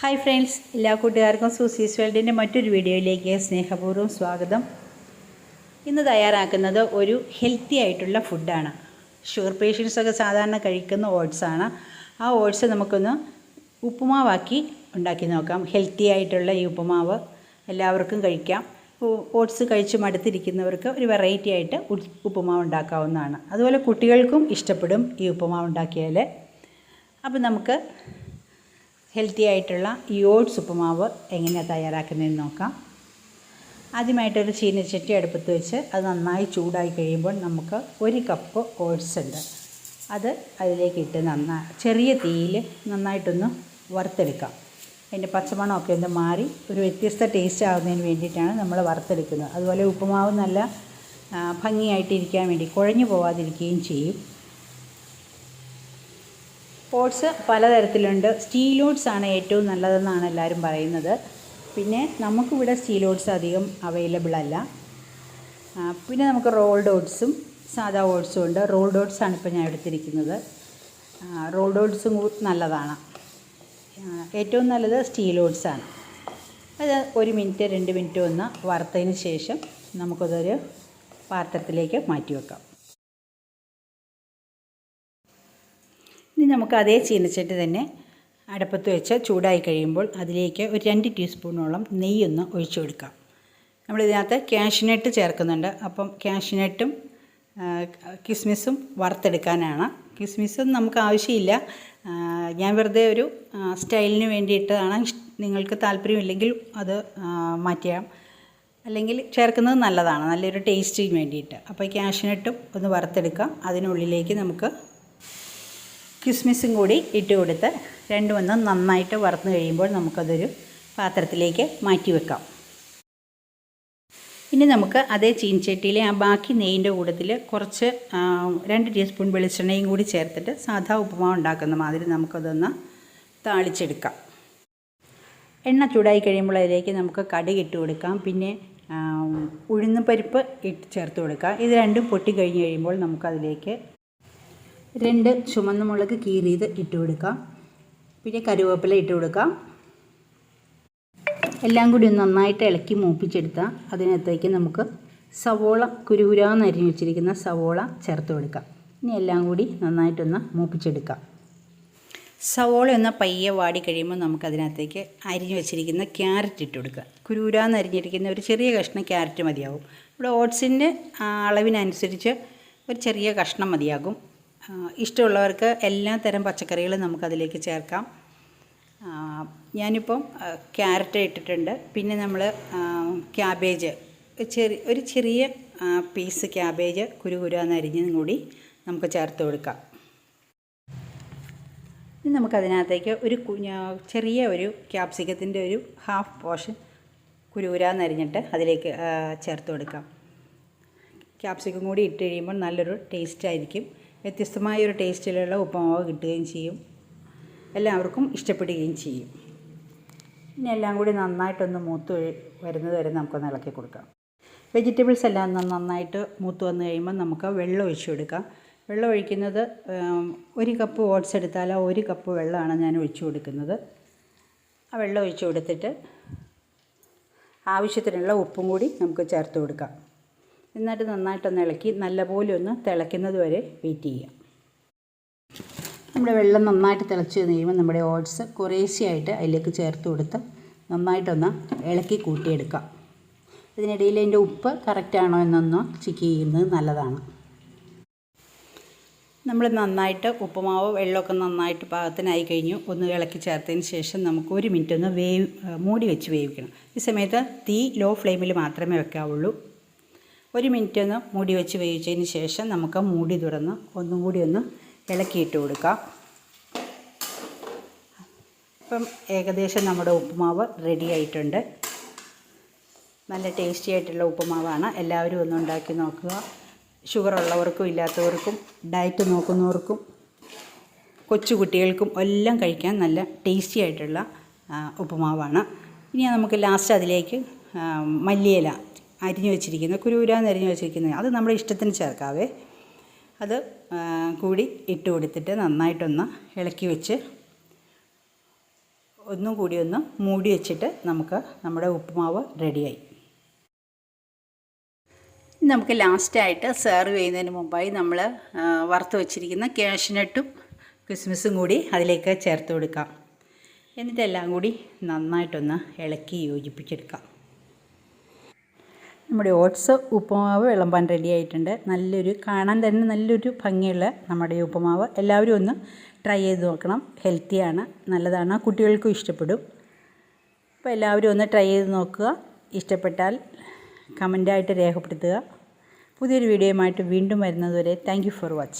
Hi friends എല്ലാ കൂട്ടുകാർക്കും സൂസീസ് വേൾഡിന്റെ മറ്റൊരു വീഡിയോയിലേക്ക് സ്നേഹപൂർവം സ്വാഗതം. ഇന്ന് തയ്യാറാക്കുന്നത് ഒരു ഹെൽത്തി ആയിട്ടുള്ള ഫുഡാണ് ഷുഗർ പേഷ്യൻസൊക്കെ സാധാരണ കഴിക്കുന്ന ഓട്സാണ് ആ ഓട്സ് നമുക്കൊന്ന് ഉപ്പുമാവാക്കി ഉണ്ടാക്കി നോക്കാം. ഹെൽത്തി ആയിട്ടുള്ള ഈ ഉപ്പുമാവ് എല്ലാവർക്കും കഴിക്കാം. ഓട്സ് കഴിച്ച് മടുത്തിരിക്കുന്നവർക്ക് ഒരു വെറൈറ്റി ആയിട്ട് ഉപ്പുമാവ് ഉണ്ടാക്കാവുന്നതാണ്. അതുപോലെ കുട്ടികൾക്കും ഇഷ്ടപ്പെടും ഈ ഉപ്പുമാവ് ഉണ്ടാക്കിയാൽ അപ്പം നമുക്ക് ഹെൽത്തി ആയിട്ടുള്ള ഈ ഓട്സ് ഉപ്പുമാവ് എങ്ങനെയാണ് തയ്യാറാക്കുന്നതെന്ന് നോക്കാം. ആദ്യമായിട്ടൊരു ചീനച്ചട്ടി അടുപ്പത്ത് വെച്ച് അത് നന്നായി ചൂടായി കഴിയുമ്പോൾ നമുക്ക് ഒരു കപ്പ് ഓട്സ് ഉണ്ട്. അത് അതിലേക്ക് ഇട്ട് നന്നായി ചെറിയ തീയിൽ നന്നായിട്ടൊന്ന് വറുത്തെടുക്കാം. അതിന്റെ പച്ചമണമൊക്കെ ഒന്ന് മാറി ഒരു വ്യത്യസ്ത ടേസ്റ്റ് ആവുന്നതിന് വേണ്ടിയിട്ടാണ് നമ്മൾ വറുത്തെടുക്കുന്നത്. അതുപോലെ ഉപ്പുമാവ് നല്ല ഭംഗിയായിട്ടിരിക്കാൻ വേണ്ടി കുഴഞ്ഞു പോവാതിരിക്കുകയും ചെയ്യും. ഓട്സ് പലതരത്തിലുണ്ട്. സ്റ്റീൽ ഓട്സ് ആണ് ഏറ്റവും നല്ലതെന്നാണ് എല്ലാവരും പറയുന്നത്. പിന്നെ നമുക്കിവിടെ സ്റ്റീൽ ഓട്സ് അധികം അവൈലബിൾ അല്ല. പിന്നെ നമുക്ക് റോൾഡ് ഓട്സും സാധാ ഓട്സും ഉണ്ട്. റോൾഡ് ഓട്സ് ആണ് ഇപ്പോൾ ഞാൻ എടുത്തിരിക്കുന്നത്. റോൾഡ് ഓട്സും നല്ലതാണ്. ഏറ്റവും നല്ലത് സ്റ്റീൽ ഓട്സ് ആണ്. അത് ഒരു മിനിറ്റ് രണ്ട് മിനിറ്റ് ഒന്ന് വറുത്തതിന് ശേഷം നമുക്കതൊരു പാത്രത്തിലേക്ക് മാറ്റി വെക്കാം. ഇനി നമുക്ക് അതേ ചീനച്ചട്ടി തന്നെ അടുപ്പത്ത് വെച്ച് ചൂടായി കഴിയുമ്പോൾ അതിലേക്ക് ഒരു രണ്ട് ടീസ്പൂണോളം നെയ്യൊന്ന് ഒഴിച്ചു കൊടുക്കാം. നമ്മൾ ഇതിനകത്ത് കാഷ്നട്ട് ചേർക്കുന്നുണ്ട്. അപ്പം കാഷ്നട്ടും കിസ്മിസും വറുത്തെടുക്കാനാണ്. കിസ്മിസും നമുക്ക് ആവശ്യമില്ല. ഞാൻ വെറുതെ ഒരു സ്റ്റൈലിന് വേണ്ടിയിട്ടാണ് നിങ്ങൾക്ക് താല്പര്യമില്ലെങ്കിൽ അത് മാറ്റിയാം. അല്ലെങ്കിൽ ചേർക്കുന്നത് നല്ലതാണ്. നല്ലൊരു ടേസ്റ്റിന് വേണ്ടിയിട്ട്. അപ്പോൾ ഈ ഒന്ന് വറുത്തെടുക്കാം. അതിനുള്ളിലേക്ക് നമുക്ക് കിസ്മിസും കൂടി ഇട്ട് കൊടുത്ത് രണ്ടും നന്നായിട്ട് വറുത്ത് കഴിയുമ്പോൾ നമുക്കതൊരു പാത്രത്തിലേക്ക് മാറ്റി വെക്കാം. ഇനി നമുക്ക് അതേ ചീൻചട്ടിയിലെ ആ ബാക്കി നെയ്യിന്റെ കൂട്ടത്തിൽ കുറച്ച് രണ്ട് ടീസ്പൂൺ വെളിച്ചെണ്ണയും കൂടി ചേർത്തിട്ട് സാധാ ഉപ്പുമാവ് ഉണ്ടാക്കുന്ന മാതിരി നമുക്കതൊന്ന് താളിച്ചെടുക്കാം. എണ്ണ ചൂടായി കഴിയുമ്പോൾ അതിലേക്ക് നമുക്ക് കടുക് ഇട്ട് കൊടുക്കാം. പിന്നെ ഉഴുന്ന് പരിപ്പ് ഇട്ട് ചേർത്ത് കൊടുക്കാം. ഇത് രണ്ടും പൊട്ടി കഴിഞ്ഞ് കഴിയുമ്പോൾ നമുക്കതിലേക്ക് രണ്ട് ചുമന്ന മുളക് കീറിയത് ഇട്ട് കൊടുക്കാം. പിന്നെ കരുവേപ്പില ഇട്ട് കൊടുക്കാം. എല്ലാം കൂടി നന്നായിട്ട് ഇളക്കി മൂപ്പിച്ചെടുത്താൽ അതിനകത്തേക്ക് നമുക്ക് സവോള കുരുകുരാന്ന് അരിഞ്ഞ് വെച്ചിരിക്കുന്ന സവോള ചേർത്ത് കൊടുക്കാം. ഇനി എല്ലാം കൂടി നന്നായിട്ടൊന്ന് മൂപ്പിച്ചെടുക്കാം. സവോള ഒന്ന് പയ്യെ വാടി കഴിയുമ്പോൾ നമുക്കതിനകത്തേക്ക് അരിഞ്ഞ് വെച്ചിരിക്കുന്ന ക്യാരറ്റ് ഇട്ട് കൊടുക്കുക. കുരുകുരാന്ന് അരിഞ്ഞിരിക്കുന്ന ഒരു ചെറിയ കഷ്ണം ക്യാരറ്റ് മതിയാകും ഇവിടെ ഓട്സിന്റെ അളവിനനുസരിച്ച് ഒരു ചെറിയ കഷ്ണം മതിയാകും. ഇഷ്ടമുള്ളവർക്ക് എല്ലാ തരം പച്ചക്കറികളും നമുക്കതിലേക്ക് ചേർക്കാം. ഞാനിപ്പം ക്യാരറ്റ് ഇട്ടിട്ടുണ്ട്. പിന്നെ നമ്മൾ ക്യാബേജ്. ചെറിയ ഒരു ചെറിയ പീസ് ക്യാബേജ് കുരുകുരാന്ന് അരിഞ്ഞതും കൂടി നമുക്ക് ചേർത്ത് കൊടുക്കാം. ഇനി നമുക്കതിനകത്തേക്ക് ഒരു ചെറിയ ഒരു ക്യാപ്സിക്കത്തിന്റെ ഒരു ഹാഫ് പോർഷൻ കുരുകുരാന്ന് അരിഞ്ഞിട്ട് അതിലേക്ക് ചേർത്ത് കൊടുക്കാം. ക്യാപ്സിക്കം കൂടി ഇട്ട് കഴിയുമ്പോൾ നല്ലൊരു ടേസ്റ്റ് ആയിരിക്കും വ്യത്യസ്തമായ ഒരു ടേസ്റ്റിലുള്ള ഉപ്പുമാവ് കിട്ടുകയും ചെയ്യും. എല്ലാവർക്കും ഇഷ്ടപ്പെടുകയും ചെയ്യും. ഇനി എല്ലാം കൂടി നന്നായിട്ടൊന്ന് മൂത്ത് വരുന്നത് വരെ നമുക്കൊന്ന് ഇളക്കി കൊടുക്കാം. വെജിറ്റബിൾസ് എല്ലാം നന്നായിട്ട് മൂത്ത് വന്നു കഴിയുമ്പോൾ നമുക്ക് വെള്ളം ഒഴിച്ചു കൊടുക്കാം. വെള്ളം ഒഴിക്കുന്നത് ഒരു കപ്പ് ഓട്സ് എടുത്താൽ ആ ഒരു കപ്പ് വെള്ളമാണ് ഞാൻ ഒഴിച്ചു കൊടുക്കുന്നത്. ആ വെള്ളം ഒഴിച്ചു കൊടുത്തിട്ട് ആവശ്യത്തിനുള്ള ഉപ്പും കൂടി നമുക്ക് ചേർത്ത് കൊടുക്കാം. എന്നിട്ട് നന്നായിട്ടൊന്ന് ഇളക്കി നല്ലപോലെ ഒന്ന് തിളയ്ക്കുന്നത് വരെ വെയിറ്റ് ചെയ്യാം നമ്മുടെ വെള്ളം നന്നായിട്ട് തിളച്ച് കഴിയുമ്പോൾ നമ്മുടെ ഓട്സ് കുറേശ്ശെയായിട്ട് അതിലേക്ക് ചേർത്ത് കൊടുത്ത് നന്നായിട്ടൊന്ന് ഇളക്കി കൂട്ടിയെടുക്കാം. ഇതിനിടയിൽ അതിന്റെ ഉപ്പ് കറക്റ്റാണോ എന്നൊന്ന് ചെക്ക് ചെയ്യുന്നത് നല്ലതാണ്. നമ്മൾ നന്നായിട്ട് ഉപ്പുമാവ് വെള്ളമൊക്കെ നന്നായിട്ട് പാകത്തിനായി കഴിഞ്ഞു. ഒന്ന് ഇളക്കി ചേർത്തതിന് ശേഷം നമുക്ക് ഒരു മിനിറ്റ് ഒന്ന് വേവ് മൂടി വെച്ച് വേവിക്കണം. ഈ സമയത്ത് തീ ലോ ഫ്ലെയിമിൽ മാത്രമേ വെക്കാവുള്ളൂ. ഒരു മിനിറ്റ് ഒന്ന് മൂടി വെച്ച് വേവിച്ചതിന് ശേഷം നമുക്ക് മൂടി തുറന്ന് ഒന്നും കൂടി ഒന്ന് ഇളക്കിയിട്ട് കൊടുക്കാം. ഇപ്പം ഏകദേശം നമ്മുടെ ഉപ്പുമാവ് റെഡി ആയിട്ടുണ്ട്. നല്ല ടേസ്റ്റി ആയിട്ടുള്ള ഉപ്പുമാവാണ്. എല്ലാവരും ഒന്ന് ഉണ്ടാക്കി നോക്കുക. ഷുഗർ ഉള്ളവർക്കും ഇല്ലാത്തവർക്കും ഡയറ്റ് നോക്കുന്നവർക്കും കൊച്ചു കുട്ടികൾക്കും എല്ലാം കഴിക്കാൻ നല്ല ടേസ്റ്റി ആയിട്ടുള്ള ഉപ്പുമാവാണ്. ഇനി നമുക്ക് ലാസ്റ്റ് അതിലേക്ക് മല്ലിയില അരിഞ്ഞു വെച്ചിരിക്കുന്ന കുരുകുരാന്ന് അരിഞ്ഞു വെച്ചിരിക്കുന്നത് അത് നമ്മുടെ ഇഷ്ടത്തിന് ചേർക്കാവേ. അത് കൂടി ഇട്ട് കൊടുത്തിട്ട് നന്നായിട്ടൊന്ന് ഇളക്കി വെച്ച് ഒന്നും കൂടി ഒന്ന് മൂടി വെച്ചിട്ട് നമുക്ക് നമ്മുടെ ഉപ്പുമാവ് റെഡിയായി. നമുക്ക് ലാസ്റ്റായിട്ട് സെർവ് ചെയ്യുന്നതിന് മുമ്പായി നമ്മൾ വറുത്ത് വെച്ചിരിക്കുന്ന കാഷ്നട്ടും കിസ്മിസും കൂടി അതിലേക്ക് ചേർത്ത് കൊടുക്കാം. എന്നിട്ടെല്ലാം കൂടി നന്നായിട്ടൊന്ന് ഇളക്കി യോജിപ്പിച്ചെടുക്കാം. നമ്മുടെ ഓട്സ് ഉപ്പുമാവ് വിളമ്പാൻ റെഡി ആയിട്ടുണ്ട്. നല്ലൊരു കാണാൻ തന്നെ നല്ലൊരു ഭംഗിയുള്ള നമ്മുടെ ഉപ്പുമാവ്. എല്ലാവരും ഒന്ന് ട്രൈ ചെയ്ത് നോക്കണം. ഹെൽത്തിയാണ് നല്ലതാണ്. കുട്ടികൾക്കും ഇഷ്ടപ്പെടും. അപ്പോൾ എല്ലാവരും ഒന്ന് ട്രൈ ചെയ്ത് നോക്കുക. ഇഷ്ടപ്പെട്ടാൽ കമന്റായിട്ട് രേഖപ്പെടുത്തുക. പുതിയൊരു വീഡിയോയുമായിട്ട് വീണ്ടും വരുന്നതുവരെ താങ്ക് ഫോർ വാച്ചിങ്